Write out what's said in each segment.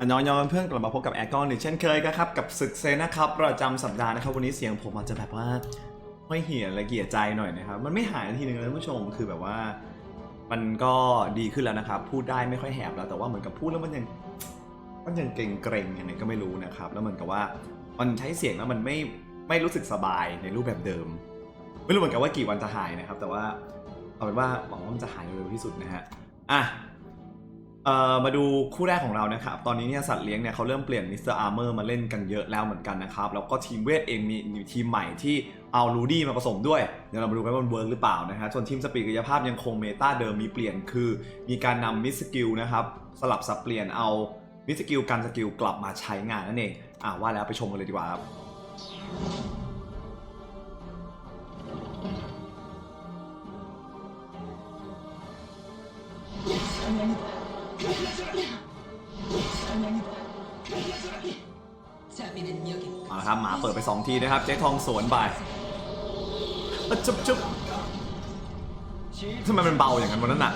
อันยองยองเพื่อนกลับมาพบกับแอร์กอนอีกเช่นเคยก็ครับกับศึกเซนนะครับประจำสัปดาห์นะครับ วันนี้เสียงผมอาจจะแบบว่าไม่เหี่ยและเกียใจหน่อยนะครับมันไม่หายทีหนึ่งเลยผู้ชมคือแบบว่า มันก็ดีขึ้นแล้วนะครับ พูดได้ไม่ค่อยแหบแล้วแต่ว่าเหมือนกับพูดแล้วมันยังมันยังเกรงเกรงยังไงก็ไม่รู้นะครับ แล้วเหมือนกับว่ามันใช้เสียงแล้วมันไม่ไม่รู้สึกสบายในรูปแบบเดิม ไม่รู้เหมือนกันว่ากี่วันจะหายนะครับ แต่ว่าเอาเป็นว่าหวังว่ามันจะหายเร็วที่สุดนะฮะอะ มาดูคู่แรกของเรานะครับ ตอนนี้เนี่ยสัตว์เลี้ยงเนี่ยเขาเริ่มเปลี่ยนมิสเตอร์อาร์เมอร์มาเล่นกันเยอะแล้วเหมือนกันนะครับ แล้วก็ทีมเวทเองมีทีมใหม่ที่เอาลูดี้มาผสมด้วย เดี๋ยวเรามาดูกันว่ามันเวิร์กหรือเปล่านะฮะส่วนทีมสปีดกายภาพยังคงเมตาเดิมมีเปลี่ยนคือ มีการนำมิสกิลนะครับ สลับสับเปลี่ยนเอามิสกิลกันสกิลกลับมาใช้งานนั่นเองอ่าว่าแล้วไปชมกันเลยดีกว่าครับ ครับ หมาเปิดไป 2 ทีนะครับ เจ๊ทองสวนไปจุ๊บจุ๊บทำไมมันเบาอย่างนั้นวันนั้นอะ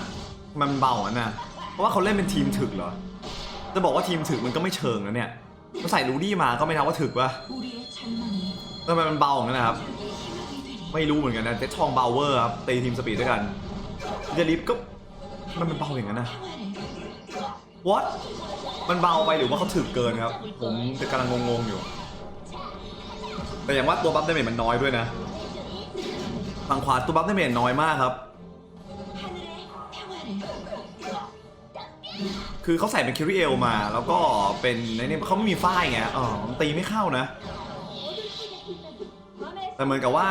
มันเบาอะนะเพราะว่าเขาเล่นเป็นทีมถึกเหรอ จะบอกว่าทีมถึกมันก็ไม่เชิงนะเนี่ยก็ใส่รูดี้มาก็ไม่นับว่าถึกวะทำไมมันเบาอย่างนั้นนะครับ ไม่รู้เหมือนกันนะเจ๊ทองเบาเวอร์ครับตีทีมสปีดด้วยกันเดลิฟก็มันเป็นเบาอย่างนั้นนะ what มันเบาไปหรือว่าเขาถึกเกินครับ ผมกำลังงงๆอยู่ แต่อย่างว่าตัวบัฟเดเมจมันน้อยด้วยนะทางขวาตัวบัฟเดเมจน้อยมากครับ คือเขาใส่เป็นคิริเอลมา แล้วก็เป็นเนี่ยเขาไม่มีฝ้ายไงอ๋อตีไม่เข้านะ แต่เหมือนกับว่า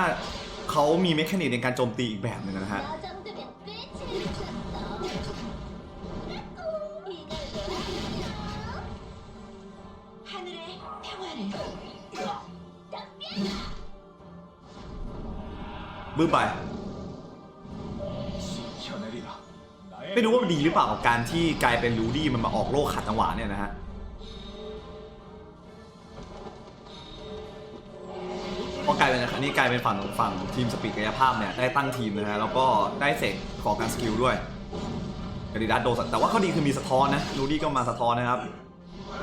เขามีเมคานิกในการโจมตีอีกแบบหนึ่งนะฮะ บึ้มไป ไม่รู้ว่ามันดีหรือเปล่ากับการที่กลายเป็นรูดี้มันมาออกโลกขัดจังหวะเนี่ยนะฮะเพราะกลายเป็นอันนี้กลายเป็นฝั่งฝั่งทีมสปีดกายภาพเนี่ยได้ตั้งทีมนะฮะแล้วก็ได้เสกของการสกิลด้วยกดิดัสโดนแต่ว่าข้อดีคือมีสะท้อนนะรูดี้ก็มาสะท้อนนะครับ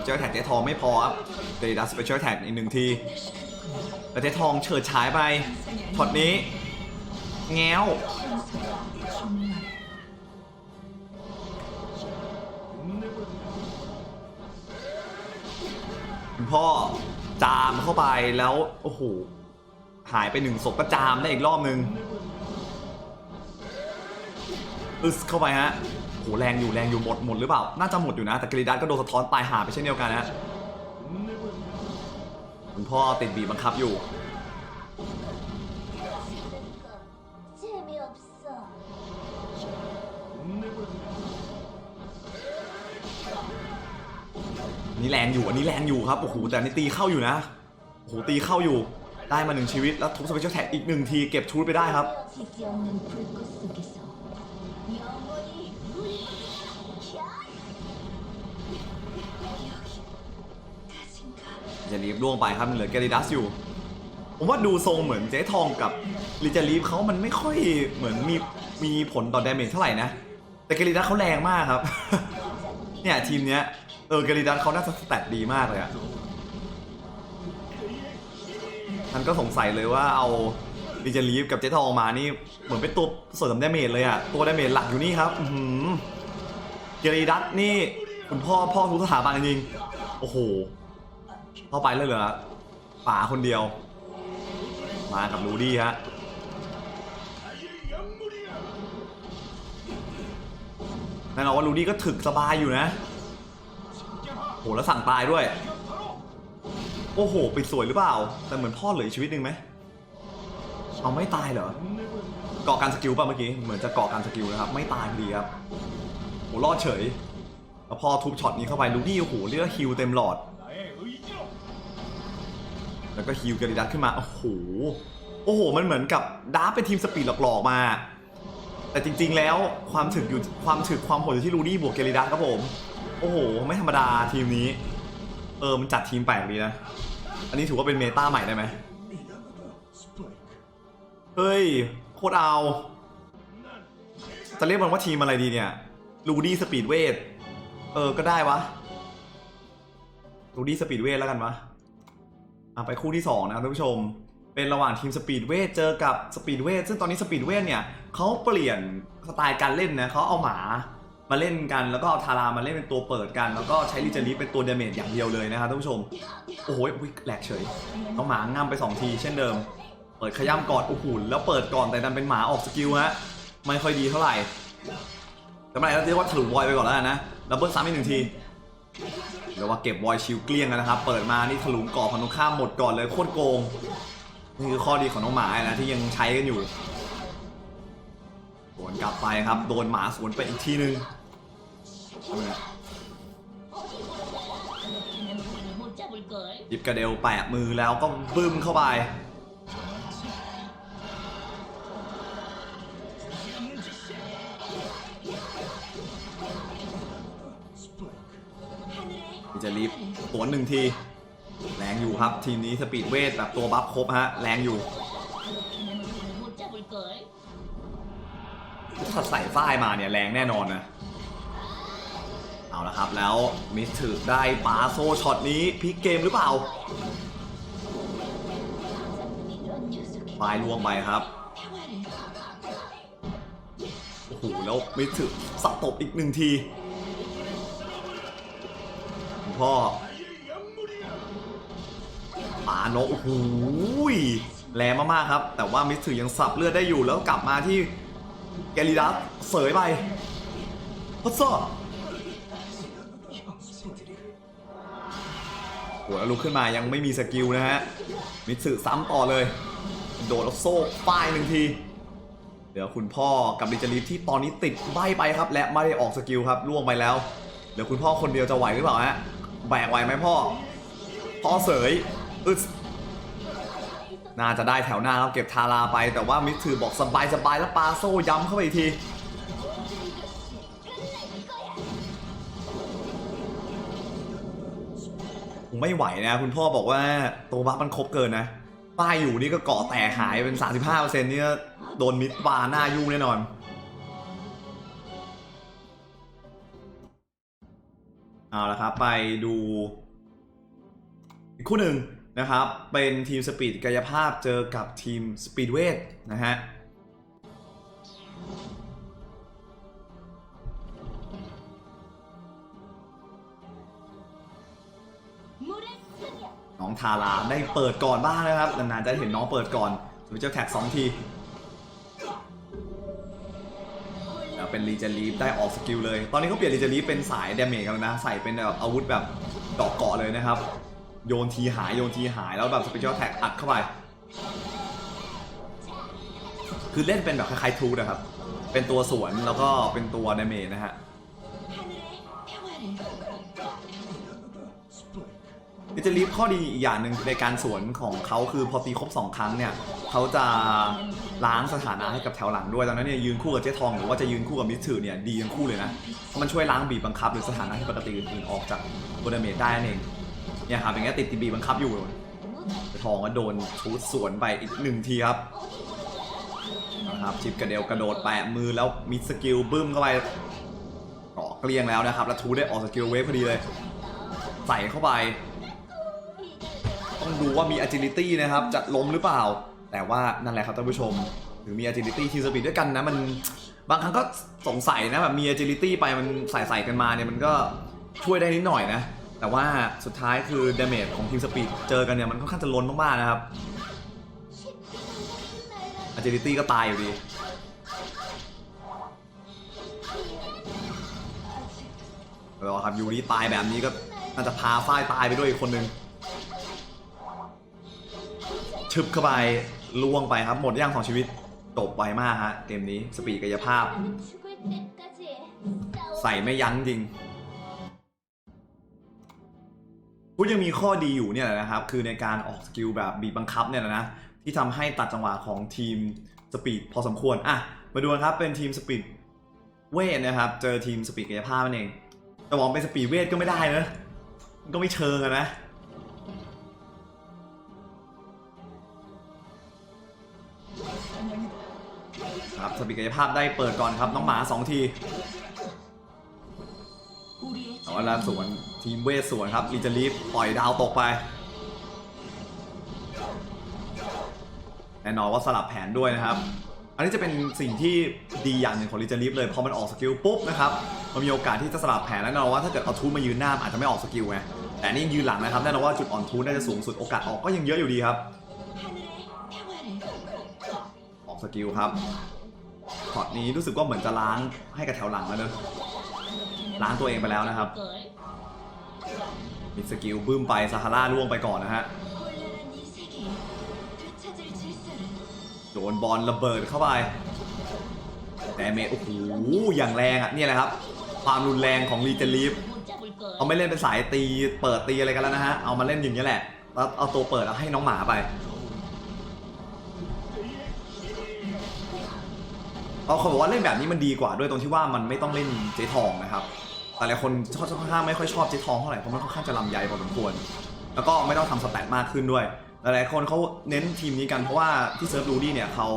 เจอแท็กเจทองไม่พอครับกดิดัสสเปเชียลแท็กอีกหนึ่งทีแต่เจทองเฉิดฉายไปช็อตนี้ แง้ว คุณพ่อจามเข้าไปแล้ว โอ้โห หายไปหนึ่งศพก็จามได้อีกรอบนึง อึสเข้าไปฮะโหแรงอยู่แรงอยู่หมดหมดหรือเปล่า น่าจะหมดอยู่นะ แต่กรีดัสก็โดนสะท้อนตายหาไปเช่นเดียวกันนะคุณพ่อติดบีบบังคับอยู่ี้แรงอยู่อันนี้แรงอยู่ครับโอ้โหแต่อันนี้ตีเข้าอยู่นะโอ้โหตีเข้าอยู่ได้มาหนึ่งชีวิตแล้วทุบสเปเชียลแท็กอีกหนึ่งทีเก็บชูดไปได้ครับ จะรีบล่วงไปครับเหลือแกริดัสอยู่ ผมว่าดูทรงเหมือนเจ๊ทองกับลิจารีฟเขามันไม่ค่อยเหมือนมีมีผลต่อดาเมจเท่าไหร่นะ แต่แกริดัสเขาแรงมากครับ เนี่ยทีมเนี้ย เออแกริดัสเขาน่าจะสแตทดีมากเลยอะท่านก็สงสัยเลยว่าเอาลิจลีฟกับเจ๊ทองมานี่ เหมือนเป็นตัวเสริมดาเมจเลยอะตัวดาเมจหลักอยู่นี่ครับ อือหือแกริดัสนี่ คุณพ่อพ่อทุกสถาบันจริงโอ้โห เข้าไปเลยเหรอป่าคนเดียว มากับรูดี้ฮะแน่นอนว่ารูดี้ก็ถึกสบายอยู่นะ โหแล้วสั่งตายด้วย โอ้โหปิดสวยหรือเปล่า แต่เหมือนพ่อเหลือชีวิตหนึ่งไหมเอาไม่ตายเหรอเกาะการสกิลป่ะเมื่อกี้เหมือนจะเกาะการสกิลนะครับ ไม่ตายดีครับโหรอดเฉยแล้วพอทุบช็อตนี้เข้าไปรูดี้โอ้โหเรียกฮิวเต็มหลอด แล้วก็ฮิวเกริดัสขึ้นมาโอ้โหโอ้โห มันเหมือนกับดาร์ฟเป็นทีมสปีดหลอกๆมา แต่จริงๆแล้วความถึกอยู่ความถึกความโหดอยู่ที่รูดี้บวกเกริดัสครับผม โอ้โห ไม่ธรรมดาทีมนี้ เออ มันจัดทีมแปลกดีนะ อันนี้ถือว่าเป็นเมตาใหม่ได้ไหมเฮ้ย โคตรเอา จะเรียกมันว่าทีมอะไรดีเนี่ยรูดี้สปีดเวท เออ ก็ได้วะดูดี้สปีดเวทแล้วกันวะอะไปคู่ที่สองนะครับท่านผู้ชม เป็นระหว่างทีมสปีดเวทเจอกับสปีดเวทซึ่งตอนนี้สปีดเวทเนี่ยเขาเปลี่ยนสไตล์การเล่นนะเขาเอาหมา มาเล่นกันแล้วก็เอาทารามาเล่นเป็นตัวเปิดกัน แล้วก็ใช้ลิจารีเป็นตัวเดเมจอย่างเดียวเลยนะครับท่านผู้ชม โอ้โหแหลกเฉยน้องหมางาำไป 2 ทีเช่นเดิม เปิดขย้ำก่อนโอ้โหแล้วเปิดก่อนแต่ดันเป็นหมาออกสกิลฮะไม่ค่อยดีเท่าไหร่ทำไมเราเรียกว่าถลุบอยไปก่อนแล้วนะดับเบิลซ้ำอีกหนึ่งทีเรียกว่าเก็บบอยชิลเกลี้ยงนะครับ เปิดมานี่ถลุงก่อพนุข้ามหมดก่อนเลยโคตรโกงนี่คือข้อดีของน้องหมานะที่ยังใช้กันอยู่สวนกลับไปครับ โดนหมาสวนไปอีกทีนึง หยิบกระเดวแปะมือแล้วก็บึ้มเข้าไป จะรีบสวนหนึ่งที แรงอยู่ครับ ทีมนี้สปีดเวทแบบตัวบัฟครบฮะ แรงอยู่ถ้าใส่ฝ้ายมาเนี่ย แรงแน่นอนนะ เอาละครับแล้วมิสถึกได้ปาโซช็อตนี้พลิกเกมหรือเปล่าปลายลวงไปครับโอ้โหแล้วมิสถึกสับตบอีกหนึ่งทีพ่อปาโนโอ้โหแรงมากๆครับ แต่ว่ามิสถึกยังสับเลือดได้อยู่แล้วกลับมาที่แกลิดัสเสยไปพัสซอ หแล้วลุกขึ้นมายังไม่มีสกิลนะฮะ มิตสึซ้ำต่อเลย โดดแล้วโซ่ป้ายหนึ่งที เดี๋ยวคุณพ่อกับดิจาริฟที่ตอนนี้ติดใบไปครับ และไม่ได้ออกสกิลครับล่วงไปแล้ว เดี๋ยวคุณพ่อคนเดียวจะไหวหรือเปล่าฮะ แบกไหวไหมพ่อ พ่อเสยอึดน่าจะได้แถวหน้าครับเก็บทาราไป แต่ว่ามิตสึบอกสบายสบายแล้วปาโซ่ย้ำเข้าไปอีกที ผมไม่ไหวนะ คุณพ่อบอกว่าตัวบัฟมันครบเกินนะ ป้ายอยู่นี่ก็เกาะแตกหายเป็น 35%นี่โดนมิดบาหน้ายุ่งแน่นอนเอาละครับ ไปดูอีกคู่หนึ่งนะครับ เป็นทีมสปีดกายภาพเจอกับทีมสปีดเวทนะฮะ น้องทาราได้เปิดก่อนบ้างนะครับนานๆจะเห็นน้องเปิดก่อนสวิเจอร์แท็กสองทีแล้วเป็นรีเจลีฟได้ออกสกิลเลย ตอนนี้เขาเปลี่ยนรีเจลีฟเป็นสายเดาเมจกันนะ ใส่เป็นแบบอาวุธแบบดอกเกาะเลยนะครับ โยนทีหายโยนทีหายแล้วแบบสเปเชียลแท็กอัดเข้าไป คือเล่นเป็นแบบคล้ายๆทูนะครับ เป็นตัวสวนแล้วก็เป็นตัวเดาเมจนะฮะ ดิจิลีฟข้อดีอีกอย่างหนึ่งในการสวนของเขาคือพอตีครบ 2 ครั้งเนี่ยเขาจะล้างสถานะให้กับแถวหลังด้วยตอนนั้นเนี่ยยืนคู่กับเจ๊ทองหรือว่าจะยืนคู่กับมิสถือเนี่ยดีทั้งคู่เลยนะเพราะมันช่วยล้างบีบบังคับหรือสถานะที่ปกติอื่นๆออกจากตัวดาเมจได้นั่นเองเนี่ยครับอย่างเงี้ยติดตีบีบังคับอยู่เจ๊ทองก็โดนชูดสวนไปอีกหนึ่งทีครับนะครับชิปกระเดวกระโดดแปะมือแล้วมีสกิลบึ้มเข้าไปเกาะเกลี้ยงแล้วนะครับแล้วทูได้ออกสกิลเวฟพอดีเลย ใส่เข้าไป ต้องดูว่ามี agility นะครับ จะล้มหรือเปล่า แต่ว่านั่นแหละครับท่านผู้ชม ถึงมี agility ทีสปีดด้วยกันนะ มันบางครั้งก็สงสัยนะแบบมี agility ไปมันใส่ใส่กันมาเนี่ยมันก็ช่วยได้นิดหน่อยนะ แต่ว่าสุดท้ายคือ damage ของทีมสปีดเจอกันเนี่ยมันค่อนข้างจะล้นมากๆนะครับ agility ก็ตายอยู่ดีแล้วครับยูริตายแบบนี้ก็น่าจะพาฝ้ายตายไปด้วยอีกคนนึง ชึบเข้าไปล่วงไปครับ หมดย่างสองชีวิตจบไปมากฮะเกมนี้สปีดกายภาพ ใส่ไม่ยั้งจริงพุทยังมีข้อดีอยู่เนี่ยแหละนะครับ คือในการออกสกิลแบบบีบังคับเนี่ยนะ ที่ทำให้ตัดจังหวะของทีมสปีดพอสมควร อะ มาดูนะครับเป็นทีมสปีดเวทนะครับ เจอทีมสปีดกายภาพนั่นเองแต่มองเป็นสปีดเวทก็ไม่ได้นะ ก็ไม่เชิงนะ บิดกายภาพได้เปิดก่อนครับ น้องหมา 2 ทีแต่ว่าลาสวนทีมเวสสวนครับลีจะรีฟปล่อยดาวตกไปแน่นอนว่าสลับแผนด้วยนะครับ อันนี้จะเป็นสิ่งที่ดีอย่างหนึ่งของลิจารีฟเลย พอมันออกสกิลปุ๊บนะครับ มันมีโอกาสที่จะสลับแผนแล้วนะว่าถ้าเกิดเอาทูมายืนหน้าอาจจะไม่ออกสกิลไง แต่นี่ยืนหลังนะครับแน่นอนว่าจุดอ่อนทูน่าจะสูงสุดโอกาสออกก็ยังเยอะอยู่ดีครับ ออกสกิลครับ ช็อตนี้รู้สึกว่าเหมือนจะล้างให้กับแถวหลังแล้วเนอะล้างตัวเองไปแล้วนะครับมีสกิลบื้มไปซาฮาร่าล่วงไปก่อนนะฮะโดนบอลระเบิดเข้าไปแต่เมโอ้โหอย่างแรงอะนี่แหละครับ ความรุนแรงของรีเจลีฟเอาไม่เล่นเป็นสายตีเปิดตีอะไรกันแล้วนะฮะเอามาเล่นอย่างนี้แหละแล้เอาตัวเปิดเอาให้น้องหมาไป เขาเขาบอกว่าเล่นแบบนี้มันดีกว่าด้วยตรงที่ว่ามันไม่ต้องเล่นเจ๊ทองนะครับแต่หลายคนชอบค่อนข้างไม่ค่อยชอบเจ๊ทองเท่าไหร่เพราะมันค่อนข้างจะลำใหญ่พอสมควร แล้วก็ไม่ต้องทำสแตทมากขึ้นด้วย หลายๆคนเขาเน้นทีมนี้กันเพราะว่าที่เซิร์ฟรูดี้เนี่ยเขา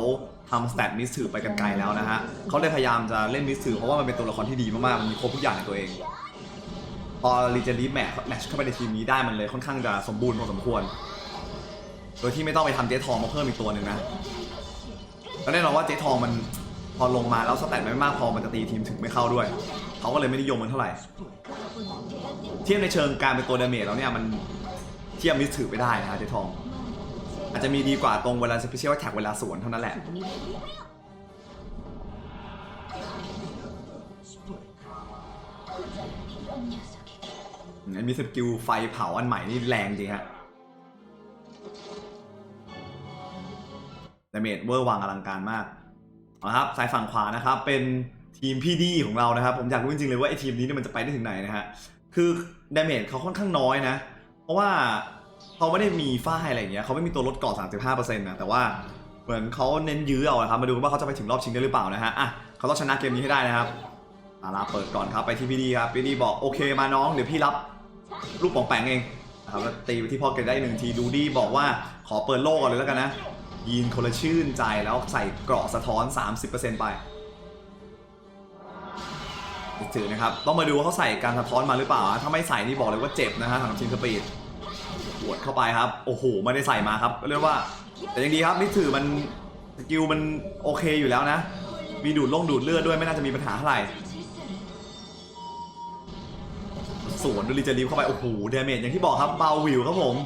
ทำสแตทมิสถือไปกันไกลแล้วนะฮะเขาเลยพยายามจะเล่นมิสถือเพราะว่ามันเป็นตัวละครที่ดีมากๆมันมีครบทุกอย่างในตัวเองพอรีเจลีแมทแมชเข้าไปในทีมนี้ได้มันเลยค่อนข้างจะสมบูรณ์พอสมควร โดยที่ไม่ต้องไปทำเจ๊ทองมาเพิ่มอีกตัวหนึ่งนะแล้วแน่นอนว่าเจ๊ทองมัน พอลงมาแล้วสแตทมันไม่มากพอมันจะตีทีมถึงไม่เข้าด้วย เขาก็เลยไม่นิยมมันเท่าไหร่ เทียบในเชิงการเป็นตัวดาเมจแล้วเนี่ยมันเทียบมิสถือไม่ได้นฮะเจทอง อาจจะมีดีกว่าตรงเวลาสเปเชียลแท็กเวลาสวนเท่านั้นแหละอันมีสกิลไฟเผาอันใหม่นี่แรงจริงฮะดาเมจเวอร์วางอลังการมาก เอาละครับสายฝั่งขวานะครับเป็นทีมพี่ดีของเรานะครับ ผมอยากรู้จริงๆเลยว่าไอ้ทีมนี้เนี่ยมันจะไปได้ถึงไหนนะฮะคือดาเมจเขาค่อนข้างน้อยนะ เพราะว่าเขาไม่ได้มีฝ้ายอะไรอย่างเงี้ยเขาไม่มีตัวลดเกาะ35%นะแต่ว่าเหมือนเขาเน้นยื้อเอาอะครับมาดูว่าเขาจะไปถึงรอบชิงได้หรือเปล่านะฮะอะเขาต้องชนะเกมนี้ให้ได้นะครับอาลาเปิดก่อนครับไปที่พี่ดีครับพี่ดีบอกโอเคมาน้องเดี๋ยวพี่รับลูกปองแปงเองนะครับตีไปที่พ่อเกดได้หนึ่งทีดูดีบอกว่าขอเปิดโลกก่อนเลยแล้วกันนะ ยีนคนละชื่นใจแล้วใส่เกราะสะท้อน 30%ไปถือนะครับ ต้องมาดูว่าเขาใส่การสะท้อนมาหรือเปล่า ถ้าไม่ใส่นี่บอกเลยว่าเจ็บนะฮะสำหรับชินสปีดปวดเข้าไปครับ โอ้โห ไม่ได้ใส่มาครับ เรียกว่า แต่ยังดีครับนี่ถือมันสกิลมันโอเคอยู่แล้วนะ มีดูดล่งดูดเลือดด้วยไม่น่าจะมีปัญหาเท่าไหร่สวนดูริจารีฟเข้าไป โอ้โหเดเมจอย่างที่บอกครับเบาวิวครับผม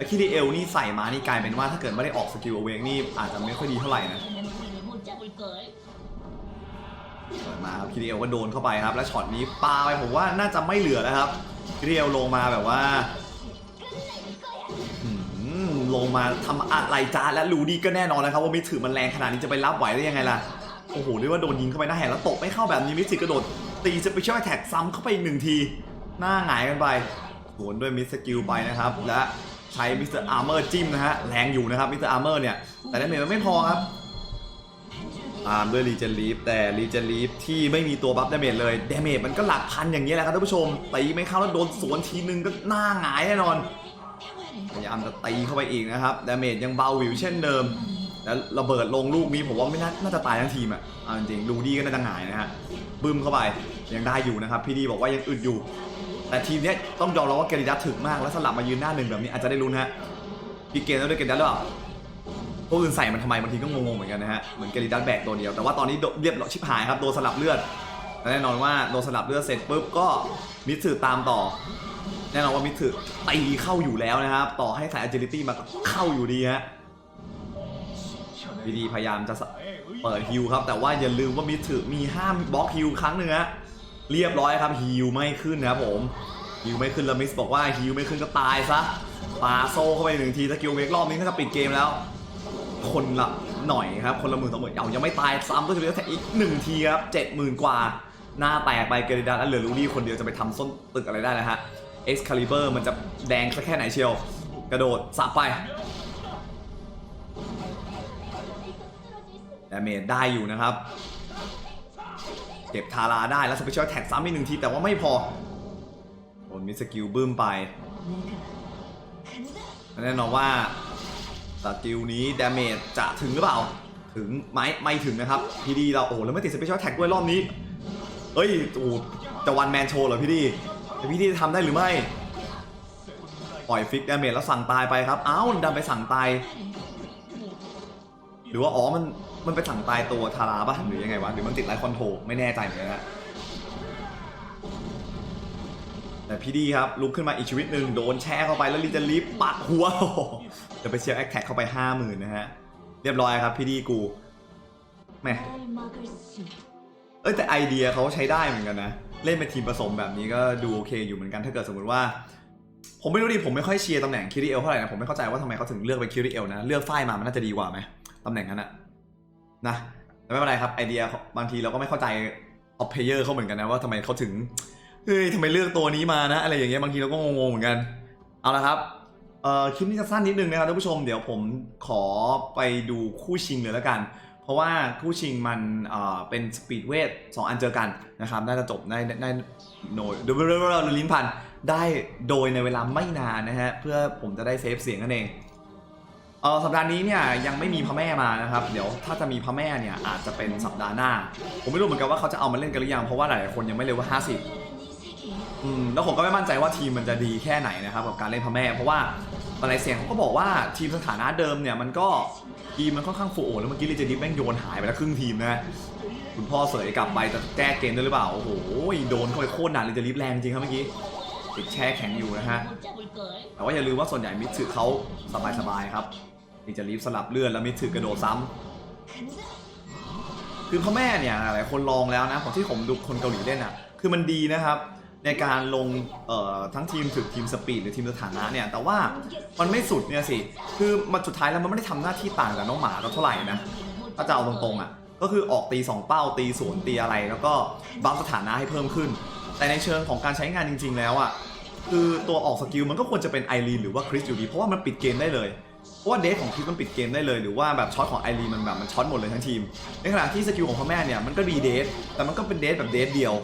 แต่คิดีเอลนี่ใส่มานี่กลายเป็นว่าถ้าเกิดไม่ได้ออกสกิลเวกนี่อาจจะไม่ค่อยดีเท่าไหร่นะเปิดมาครับคิดีเอลก็โดนเข้าไปครับ และช็อตนี้ปาไปผมว่าน่าจะไม่เหลือแล้วครับคิดีเอลลงมาแบบว่าลงมาทำอะไรจ้าและรูดีก็แน่นอนนะครับว่ามิถือมันแรงขนาดนี้จะไปรับไหวได้ยังไงล่ะโอ้โหเรียกว่าโดนยิงเข้าไปหน้าแหงแล้วตกไม่เข้าแบบนี้มิสซิกระโดดตีจะไปช่วยแท็กซ้ำเข้าไปอีกหนึ่งที หน้าหงายกันไปสวนด้วยมิสสกิลไปนะครับ และ ใช้มิสเตอร์อาร์เมอร์จิ้มนะฮะ แรงอยู่นะครับมิสเตอร์อาร์เมอร์เนี่ย แต่เดเมจมันไม่พอครับ ตามด้วยรีเจนลีฟแต่รีเจนลีฟที่ไม่มีตัวบัฟเดเมจเลยเดเมจมันก็หลักพันอย่างนี้แหละครับท่านผู้ชมตีไม่เข้าแล้วโดนสวนทีนึงก็หน้าหงายแน่นอนพยายามจะตีเข้าไปอีกนะครับเดเมจยังเบาวิวเช่นเดิม แล้วระเบิดลงลูกนี้ผมว่าไม่น่าจะตายทั้งทีมอะเอาจริงๆรูดี้ก็น่าจะหงายนะฮะบึ้มเข้าไปยังได้อยู่นะครับพี่ดีบอกว่ายังอึดอยู่ แต่ทีมเนี้ยต้องยอมรับว่าเกริดัสถึกมากแล้วสลับมายืนหน้าหนึ่งแบบนี้อาจจะได้ลุ้นฮะพี่เกมแล้วด้วยเกริดัสหรือเปล่าพวกอื่นใส่มันทำไมบางทีก็งงๆเหมือนกันนะฮะเหมือนเกริดัสแบกตัวเดียวแต่ว่าตอนนี้เรียบร้อชิบหายครับโดนสลับเลือดแแน่นอนว่าโดนสลับเลือดเสร็จปุ๊บก็มิตสึตามต่อ แน่นอนว่ามิตสึตีเข้าอยู่แล้วนะครับ ต่อให้ใสาย agility มาเข้าอยู่ดีฮะพีดีพยายามจะเปิดฮิวครับ แต่ว่าอย่าลืมว่ามิตสึมีห้ามบล็อกฮิวครั้งหนึ่งฮะ เรียบร้อยครับฮิวไม่ขึ้นนะครับผมฮิวไม่ขึ้นแล้วมิสบอกว่าฮิวไม่ขึ้นก็ตายซะปาโซเข้าไปหนึ่งทีสกิลเวกรอบนี้น่าจะปิดเกมแล้ว คนละหน่อยครับ คนละหมื่นสองหมื่นเอายังไม่ตายซ้ำก็จะเหลือแค่อีกหนึ่งทีครับเจ็ดหมื่นกว่า หน้าแตกไปเกเรดันแล้วเหลือลูดี้คนเดียวจะไปทำส้นตึกอะไรได้นะฮะ Excalibur มันจะแดงสักแค่ไหนเชียว กระโดดสับไปดาเมจได้อยู่นะครับ เก็บทาราได้แล้วสเปเชียลแท็กซ้ำอีกหนึ่งทีแต่ว่าไม่พอโดนมิสกิลบึ้มไปแน่นอนว่าสกิลนี้ดาเมจจะถึงหรือเปล่า ถึงไหมไม่ถึงนะครับพีดีเราโอ้แล้วไม่ติดสเปเชียลแท็กด้วยรอบนี้ เอ้ยโอ้จะวันแมนโชว์เหรอพี่ดีแต่พี่ดีจะทำได้หรือไม่ปล่อยฟิกดาเมจแล้วสั่งตายไปครับ เอ้าดันไปสั่งตาย หรือว่าอ๋อมัน มันไปสั่งตายตัวทาราป่ะหรือยังไงวะหรือมันติดไลท์คอนโทรไม่แน่ใจเหมือนกันนะแต่พี่ดีครับลุกขึ้นมาอีกชีวิตหนึ่งโดนแช่เข้าไปแล้วลิจะลิฟปัดหัวจะไปเชียร์แอคแท็กเข้าไปห้าหมื่นนะฮะเรียบร้อยครับพี่ดีกูแม่เออแต่ไอเดียเขาใช้ได้เหมือนกันนะ เล่นเป็นทีมผสมแบบนี้ก็ดูโอเคอยู่เหมือนกันถ้าเกิดสมมติว่า ผมไม่รู้ดิผมไม่ค่อยเชียร์ตำแหน่งคิริเอลเท่าไหร่นะผมไม่เข้าใจว่าทำไมเขาถึงเลือกไปคิริเอลนะ เลือกฝ้ายมามันน่าจะดีกว่าไหมตำแหน่งนั้นอะ นะแต่ไม่เป็นไรครับไอเดียบางทีเราก็ไม่เข้าใจออฟเพเยอร์เขาเหมือนกันนะว่าทำไมเขาถึงเฮ้ยทำไมเลือกตัวนี้มานะ อะไรอย่างเงี้ยบางทีเราก็งงๆเหมือนกัน เอาละครับเอ่อคลิปนี้จะสั้นนิดนึงนะครับท่านผู้ชมเดี๋ยวผมขอไปดูคู่ชิงเลยแล้วกัน เพราะว่าคู่ชิงมันเอ่อเป็นสปีดเวทสองอันเจอกันนะครับน่าจะจบได้ได้โนยดูเรื่องลิ้นพันได้โดยในเวลาไม่นานนะฮะเพื่อผมจะได้เซฟเสียงนั่นเอง เออสัปดาห์นี้เนี่ยยังไม่มีพระแม่มานะครับ เดี๋ยวถ้าจะมีพระแม่เนี่ยอาจจะเป็นสัปดาห์หน้า ผมไม่รู้เหมือนกันว่าเขาจะเอามาเล่นกันหรือยังเพราะว่าหลายๆคนยังไม่เลยว่า 50อืมแล้วผมก็ไม่มั่นใจว่าทีมมันจะดีแค่ไหนนะครับกับการเล่นพระแม่ เพราะว่าหลายเสียงเขาก็บอกว่าทีมสถานะเดิมเนี่ยมันก็ทีมมันค่อนข้างโฟแล้วเมื่อกี้ลิเจดิฟแม่งโยนหายไปแล้วครึ่งทีมนะคุณพ่อเสยกลับไปแต่แก้เกมได้หรือเปล่าโอ้โหโดนเข้าไปโคตรหนักลิเจดิฟแรงจริงครับเมื่อกี้ติดแช่แข็งอยู่นะฮะแต่ว่าอย่าลืมว่าส่วนใหญ่มิดสึเขาสบายๆครับ ลีเจดิฟสลับเลือดแล้วมิดสึกระโดดซ้ำคือพ่อแม่เนี่ยหลายคนลองแล้วนะของที่ผมดูคนเกาหลีเล่นอะ คือมันดีนะครับในการลงทั้งทีมถึกทีมสปีดหรือทีมสถานะเนี่ย แต่ว่ามันไม่สุดเนี่ยสิ คือมันสุดท้ายแล้วมันไม่ได้ทำหน้าที่ต่างจากน้องหมาเราเท่าไหร่นะถ้าจะเอาตรงๆอะก็คือออกตี 2 เป้าตีสวนตีอะไร แล้วก็บัฟสถานะให้เพิ่มขึ้น แต่ในเชิงของการใช้งานจริง ๆ แล้วอะคือตัวออกสกิลมันก็ควรจะเป็นไอรีนหรือว่าคริสอยู่ดี เพราะว่ามันปิดเกมได้เลย เพราะว่าเดทของคริสมันปิดเกมได้เลยหรือว่าแบบช็อตของไอรีมันแบบมันช็อตหมดเลยทั้งทีม ในขณะที่สกิลของพ่อแม่เนี่ยมันก็ดีเดทแต่มันก็เป็นเดทแบบเดทเดียว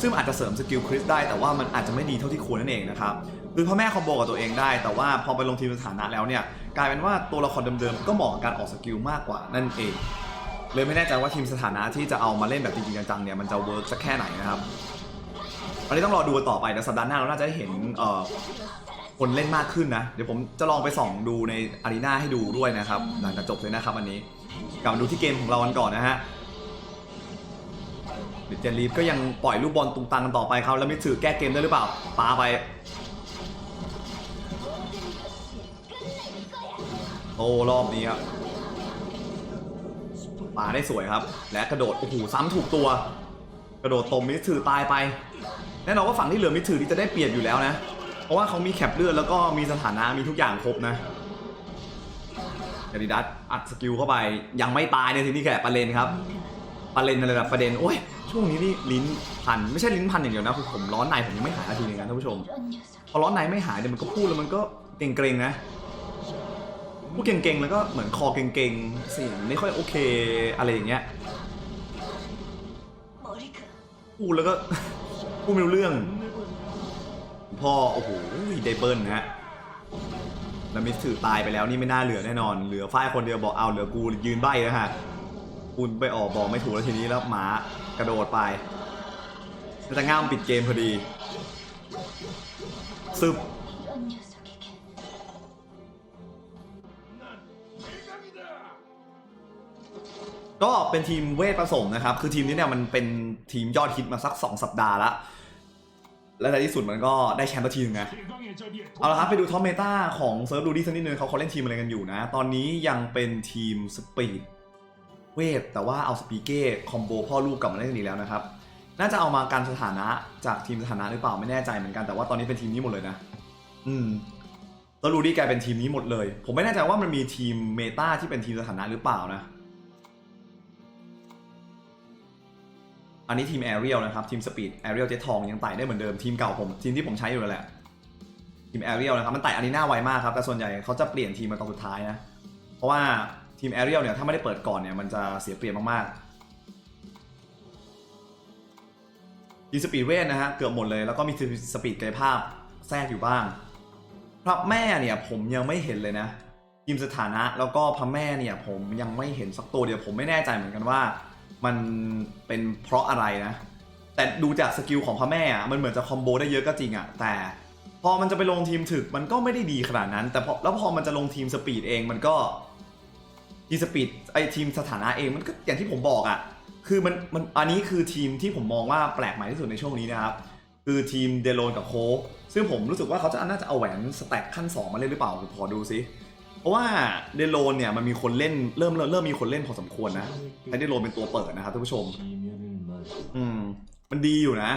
ซึ่งมันอาจจะเสริมสกิลคริสได้แต่ว่ามันอาจจะไม่ดีเท่าที่ควรนั่นเองนะครับคือพ่อแม่คอมโบกับตัวเองได้ แต่ว่าพอไปลงทีมสถานะแล้วเนี่ยกลายเป็นว่าตัวละครเดิมๆก็เหมาะกับการออกสกิลมากกว่านั่นเอง เลยไม่แน่ใจว่าทีมสถานะที่จะเอามาเล่นแบบจริงๆจังๆเนี่ยมันจะเวิร์กสักแค่ไหนนะครับอันนี้ต้องรอดูต่อไปแต่สัปดาห์หน้าเราน่าจะได้เห็นเอ่อ คนเล่นมากขึ้นนะ เดี๋ยวผมจะลองไปส่องดูในอารีนาให้ดูด้วยนะครับ หลังจากจบเลยนะครับอันนี้ กลับมาดูที่เกมของเรากันก่อนนะฮะเดยวเจนลีฟก็ยังปล่อยลูกบอลตุงตังกันต่อไปครับ แล้วมิตสึแก้เกมได้หรือเปล่าปาไป โอ้รอบนี้ครับปาได้สวยครับ และกระโดด โอ้โหซ้ำถูกตัว กระโดดตรงมิตสึตายไป แน่นอนว่าฝั่งที่เหลือมิตสึนี่จะได้เปรียบอยู่แล้วนะ เพราะว่าเขามีแคปเลือดแล้วก็มีสถานะมีทุกอย่างครบนะกาดิดัสอัดสกิลเข้าไป ยังไม่ตายเนี่ยทีนี้แค่ประเด็นครับ ประเด็นอะไรแบบประเด็นโอ้ยช่วงนี้นี่ลิ้นพันไม่ใช่ลิ้นพันอย่างเดียวนะคือผมร้อนในผมยังไม่หายนาทีนึงนะท่านผู้ชม พอร้อนในไม่หายเนี่ยมันก็พูดแล้วมันก็เกรงเกรงนะพูดเกรงเกรงแล้วก็เหมือนคอเกรงๆเสียงไม่ค่อยโอเคอะไรอย่างเงี้ยพูดแล้วก็พูดไม่รู้เรื่อง พ่อ โอ้โหไดเบิลนะฮะแล้วมิสถือตายไปแล้วนี่ไม่น่าเหลือแน่นอน เหลือฝ้ายคนเดียวบอกเอาเหลือกูยืนใบ้นะฮะคุณไปออกบอกไม่ถูกแล้วทีนี้แล้วหมากระโดดไปแต่ง่ามปิดเกมพอดีซึบก็เป็นทีมเวทผสมนะครับ คือทีมนี้เนี่ยมันเป็นทีมยอดฮิตมาสัก 2 สัปดาห์แล้ว และในที่สุดมันก็ได้แชมป์สักทีนึงไงเอาละครับไปดูท็อปเมตาของเซิร์ฟดูดีสักนิดนึงเขาเขาเล่นทีมอะไรกันอยู่นะ ตอนนี้ยังเป็นทีมสปีดเวทแต่ว่าเอาสปีเก้คอมโบพ่อลูกกลับมาเล่นกันอีกแล้วนะครับน่าจะเอามาการสถานะจากทีมสถานะหรือเปล่าไม่แน่ใจเหมือนกันแต่ว่าตอนนี้เป็นทีมนี้หมดเลยนะ อืมแล้วรูดี้กลายเป็นทีมนี้หมดเลย ผมไม่แน่ใจว่ามันมีทีมเมตาที่เป็นทีมสถานะหรือเปล่านะ อันนี้ทีมแอเรียลนะครับทีมสปีดแอเรียลเจทองยังไต่ได้เหมือนเดิมทีมเก่าผมทีมที่ผมใช้อยู่แหละทีมแอเรียลนะครับมันไต่อารีนาไวมากครับแต่ส่วนใหญ่เขาจะเปลี่ยนทีมมาตอนสุดท้ายนะเพราะว่าทีมแอเรียลเนี่ยถ้าไม่ได้เปิดก่อนเนี่ยมันจะเสียเปรียบมากๆทีมสปีดเวทนะฮะเกือบหมดเลยแล้วก็มีทีมสปีดกายภาพแทรกอยู่บ้างพระแม่เนี่ยผมยังไม่เห็นเลยนะทีมสถานะแล้วก็พระแม่เนี่ยผมยังไม่เห็นสักตัวเดียวผมไม่แน่ใจเหมือนกันว่า มันเป็นเพราะอะไรนะ แต่ดูจากสกิลของพระแม่อะมันเหมือนจะคอมโบได้เยอะก็จริงอะแต่พอมันจะไปลงทีมถึกมันก็ไม่ได้ดีขนาดนั้น แต่พอแล้วพอมันจะลงทีมสปีดเองมันก็ทีมสปีดไอทีมสถานะเองมันก็อย่างที่ผมบอกอะคือมันมันอันนี้คือทีมที่ผมมองว่าแปลกใหม่ที่สุดในช่วงนี้นะครับ คือทีมเดโลนกับโคกซึ่งผมรู้สึกว่าเขาจะน่าจะเอาแหวนสแต็กขั้น 2 มาเล่นหรือเปล่าผมขอดูซิ เพราะว่าเดโลนเนี่ยมันมีคนเล่นเริ่มเริ่มเริ่มมีคนเล่นพอสมควรนะใช้เดโลนเป็นตัวเปิดนะครับท่านผู้ชม อืม มันดีอยู่นะ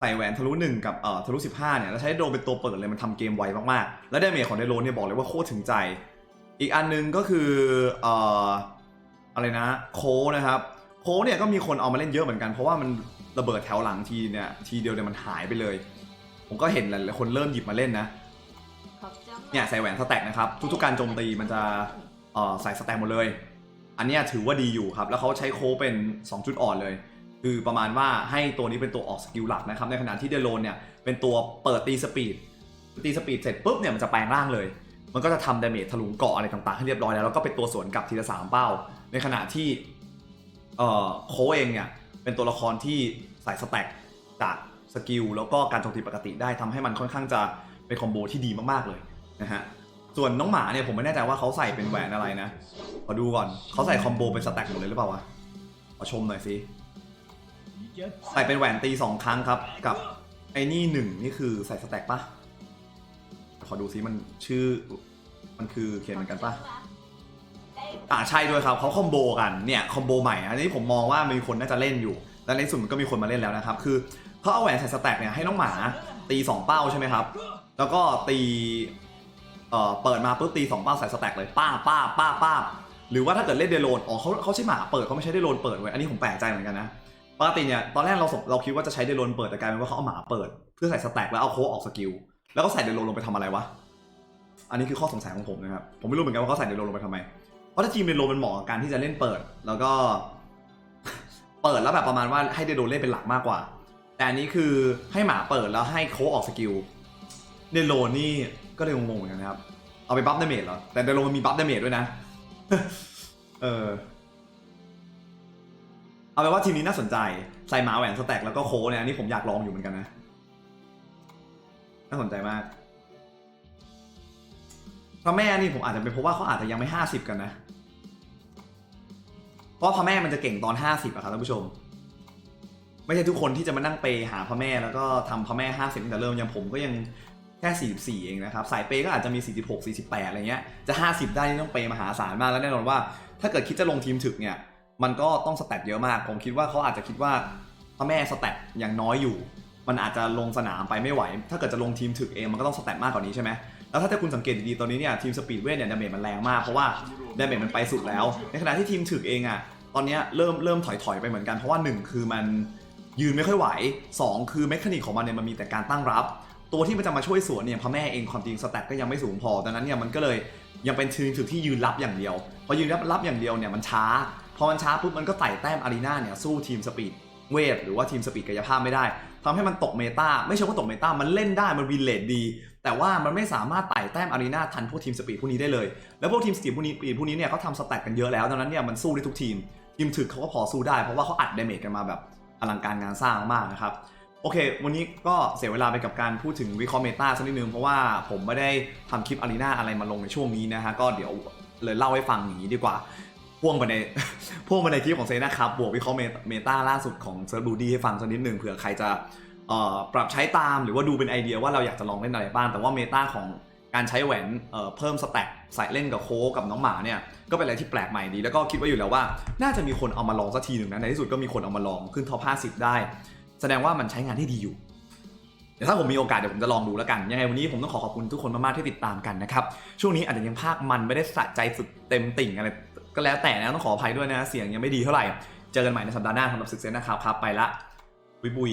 ใส่แหวนทะลุหนึ่งกับเอ่อทะลุสิบห้าเนี่ยแล้วใช้เดโลนเป็นตัวเปิดเลยมันทำเกมไวมากๆ แล้วดาเมจของเดโลนเนี่ยบอกเลยว่าโคตรถึงใจ อีกอันหนึงก็คือเอ่ออะไรนะ โคนะครับ โคเนี่ยก็มีคนเอามาเล่นเยอะเหมือนกันเพราะว่ามันระเบิดแถวหลังทีเนี่ยทีเดียวเนี่ยมันหายไปเลย ผมก็เห็นหลายๆคนเริ่มหยิบมาเล่นนะ เนี่ยใส่แหวนสแต็กนะครับ ทุกๆการโจมตีมันจะเอ่อใส่สแต็กหมดเลย อันนี้ถือว่าดีอยู่ครับ แล้วเขาใช้โคเป็น 2 จุดอ่อนเลย คือประมาณว่าให้ตัวนี้เป็นตัวออกสกิลหลักนะครับ ในขณะที่เดโลนเนี่ยเป็นตัวเปิดตีสปีด ตีสปีดเสร็จปุ๊บเนี่ยมันจะแปลงร่างเลย มันก็จะทำดาเมจถลุงเกาะอะไรต่างๆให้เรียบร้อยแล้ว แล้วก็เป็นตัวสวนกลับทีละสามเป้า ในขณะที่เอ่อโคเองเนี่ยเป็นตัวละครที่ใส่สแต็กจากสกิลแล้วก็การโจมตีปกติได้ทำให้มันค่อนข้างจะเป็นคอมโบที่ดีมากๆเลย นะฮะส่วนน้องหมาเนี่ยผมไม่แน่ใจว่าเขาใส่เป็นแหวนอะไรนะขอดูก่อนเขาใส่คอมโบเป็นสแต็กหมดเลยหรือเปล่าวะขอชมหน่อยสิใส่เป็นแหวนตีสองครั้งครับ กับไอ้นี่หนึ่งนี่คือใส่สแต็กปะขอดูซิมันชื่อ มันคือเขียนเหมือนกันปะอ่าใช่ด้วยครับเขาคอมโบกันเนี่ยคอมโบใหม่อันนี้ผมมองว่ามีคนน่าจะเล่นอยู่ และในที่สุดมันก็มีคนมาเล่นแล้วนะครับคือเขาเอาแหวนใส่สแต็กเนี่ยให้น้องหมาตีสองเป้าใช่ไหมครับ แล้วก็ตี เอ่อเปิดมาปุ๊บตีสองป้าใส่สแต็กเลยป้าป้าป้าป้าหรือว่าถ้าเกิดเล่นเดโลนอ๋อเขาเขาใช้หมาเปิดเขาไม่ใช่เดโลนเปิดเว้ยอันนี้ผมแปลกใจเหมือนกันนะปกติเนี่ยตอนแรกเราเราคิดว่าจะใช้เดโลนเปิดแต่กลายเป็นว่าเขาเอาหมาเปิด เพื่อใส่สแต็กแล้วเอาโค้กออกสกิลแล้วก็ใส่เดโลนลงไปทำอะไรวะอันนี้คือข้อสงสัยของผมนะครับผมไม่รู้เหมือนกันว่าเขาใส่เดโลนลงไปทำไมเพราะถ้าทีมเดโลมันเหมาะกับการที่จะเล่นเปิด แล้วก็เปิดแล้วแบบประมาณว่าให้เดโลนเล่นเป็นหลักมากกว่า แต่อันนี้คือให้หมาเปิดแล้วให้โค้กออกสกิลเดโลนี่ ก็เลยงงๆเหมือนกันนะครับ เอาไปบัฟดาเมจเหรอ แต่เดโลมันมีบัฟดาเมจด้วยนะ เออ เอาเป็นว่าทีมนี้น่าสนใจ ใส่หมาแหวนสแต็กแล้วก็โคเนี่ยนนี้ผมอยากลองอยู่เหมือนกันนะ น่าสนใจมากพระแม่นี่ผมอาจจะเป็นเพราะว่าเขาอาจจะยังไม่ห้าสิบกันนะ เพราะพระแม่มันจะเก่งตอนห้าสิบอะครับท่านผู้ชม ไม่ใช่ทุกคนที่จะมานั่งเปหาพระแม่แล้วก็ทำพระแม่ห้าสิบแต่เริ่มอย่างผมก็ยัง แค่สี่สี่เองนะครับ สายเปย์ก็อาจจะมีสี่สิบหกสี่สิบแปดอะไรเงี้ย จะห้าสิบได้นี่ต้องเปย์มหาศาลมาก แล้วแน่นอนว่า ถ้าเกิดคิดจะลงทีมถึกเนี่ย มันก็ต้องสแตทเยอะมาก ผมคิดว่าเขาอาจจะคิดว่าพระแม่สแตทยังน้อยอยู่ มันอาจจะลงสนามไปไม่ไหว ถ้าเกิดจะลงทีมถึกเองมันก็ต้องสแตทมากกว่านี้ใช่ไหมแล้วถ้าจะคุณสังเกตดีๆ ตอนนี้เนี่ยทีมสปีดเวทเนี่ยดาเมจมันแรงมาก เพราะว่าดาเมจมันไปสุดแล้ว ในขณะที่ทีมถึกเองอะตอนนี้เริ่มเริ่มถอยๆไปเหมือนกัน เพราะว่าหนึ่งคือมันยืนไม่ค่อยไหวสองคือเมคานิกของมันเนี่ยมันมีแต่การตั้งรับ ตัวที่มันจะมาช่วยสวนเนี่ยพระแม่เองความจริงสแตทก็ยังไม่สูงพอดังนั้นเนี่ยมันก็เลยยังเป็นทีมถึกที่ยืนรับอย่างเดียวพอยืนรับรับอย่างเดียวเนี่ยมันช้าพอมันช้าปุ๊บมันก็ไต่แต้มอารีนาเนี่ยสู้ทีมสปีดเวทหรือว่าทีมสปีดกายภาพไม่ได้ทำให้มันตกเมตาไม่ใช่ว่าตกเมตามันเล่นได้มันวินเลดดี แต่ว่ามันไม่สามารถไต่แต้มอารีนาทันพวกทีมสปีดพวกนี้ได้เลย แล้วพวกทีมสปีดพวกนี้ปีดพวกนี้เนี่ยเขาทำสแต็กกันเยอะแล้วดังนั้นเนี่ยมันสู้ได้ทุกทีมทีมถึกเขาก็พอสู้ได้เพราะว่าเขาอัดดเมจกันมาแบบอลังการงานสร้างมากนะครับ โอเค วันนี้ก็เสียเวลาไปกับการพูดถึงวิเคราะห์เมตาสักนิดนึง เพราะว่าผมไม่ได้ทำคลิปอารีนาอะไรมาลงในช่วงนี้นะฮะ ก็เดี๋ยวเลยเล่าให้ฟังอย่างนี้ดีกว่า พ่วงไปในพ่วงไปในคลิปของเซนะครับ บวกวิเคราะห์เมตาล่าสุดของเซิร์ฟดูดีให้ฟังสักนิดนึงเผื่อใครจะปรับใช้ตามหรือว่าดูเป็นไอเดียว่าเราอยากจะลองเล่นอะไรบ้าง แต่ว่าเมตาของการใช้แหวนเเพิ่มสแต็กใส่เล่นกับโค้กับน้องหมาเนี่ยก็เป็นอะไรที่แปลกใหม่ดี แล้วก็คิดไว้อยู่แล้วว่า น่าจะมีคนเอามาลองสักทีหนึ่งนะในที่สุดก็มีคนเอามาลองขึ้นท็อป50 ได้ แสดงว่ามันใช้งานได้ดีอยู่เดี๋ยวถ้าผมมีโอกาสเดี๋ยวผมจะลองดูแล้วกัน ยังไงวันนี้ผมต้องขอขอบคุณทุกคนมากๆที่ติดตามกันนะครับ ช่วงนี้อาจจะยังภาคมันไม่ได้สะใจสุดเต็มติ่งอะไรก็แล้วแต่นะต้องขออภัยด้วยนะ เสียงยังไม่ดีเท่าไหร่ เจอกันใหม่ในสัปดาห์หน้าสำหรับศึกเซนนะครับครับไปละบุยบุย